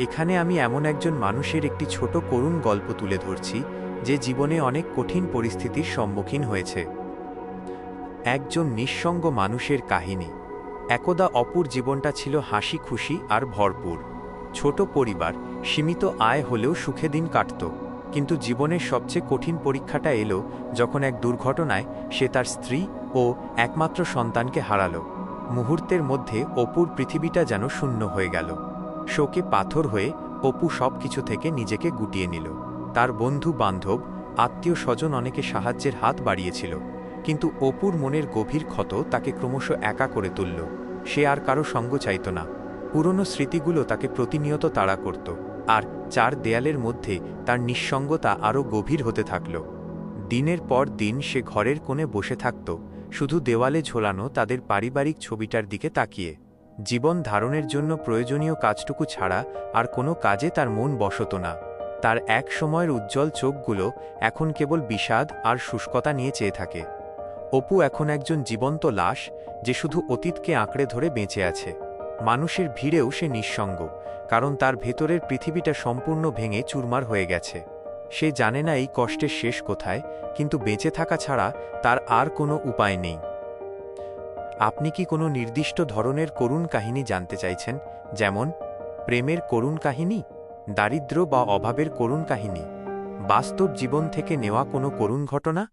এখানে আমি এমন একজন মানুষের একটি ছোট করুণ গল্প তুলে ধরছি, যে জীবনে অনেক কঠিন পরিস্থিতির সম্মুখীন হয়েছে। একজন নিঃসঙ্গ মানুষের কাহিনী। একদা অপুর জীবনটা ছিল হাসি খুশি আর ভরপুর। ছোট পরিবার, সীমিত আয় হলেও সুখে দিন কাটত। কিন্তু জীবনের সবচেয়ে কঠিন পরীক্ষাটা এলো যখন এক দুর্ঘটনায় সে তার স্ত্রী ও একমাত্র সন্তানকে হারালো। মুহূর্তের মধ্যে অপুর পৃথিবীটা যেন শূন্য হয়ে গেল। শোকে পাথর হয়ে অপু সব কিছু থেকে নিজেকে গুটিয়ে নিল। তার বন্ধু বান্ধব, আত্মীয় স্বজন অনেকে সাহায্যের হাত বাড়িয়েছিল, কিন্তু অপুর মনের গভীর ক্ষত তাকে ক্রমশ একা করে তুলল। সে আর কারও সঙ্গ চাইত না। পুরনো স্মৃতিগুলো তাকে প্রতিনিয়ত তাড়া করত, আর চার দেয়ালের মধ্যে তার নিঃসঙ্গতা আরও গভীর হতে থাকল। দিনের পর দিন সে ঘরের কোণে বসে থাকত, শুধু দেওয়ালে ঝোলানো তাদের পারিবারিক ছবিটার দিকে তাকিয়ে। জীবন ধারণের জন্য প্রয়োজনীয় কাজটুকু ছাড়া আর কোনো কাজে তার মন বসত না। তার এক সময়ের উজ্জ্বল চোখগুলো এখন কেবল বিষাদ আর শুষ্কতা নিয়ে চেয়ে থাকে। অপু এখন একজন জীবন্ত লাশ যে শুধু অতীতকে আঁকড়ে ধরে বেঁচে আছে। মানুষের ভিড়েও সে নিঃসঙ্গ, কারণ তার ভেতরের পৃথিবীটা সম্পূর্ণ ভেঙে চুরমার হয়ে গেছে। সে জানে না এই কষ্টের শেষ কোথায়, কিন্তু বেঁচে থাকা ছাড়া তার আর কোনো উপায় নেই। আপনি কি কোনো নির্দিষ্ট ধরনের করুণ কাহিনী জানতে চাইছেন? যেমন, প্রেমের করুণ কাহিনী দারিদ্র বা অভাবের করুণ কাহিনী, বাস্তব জীবন থেকে নেওয়া কোনো করুণ ঘটনা?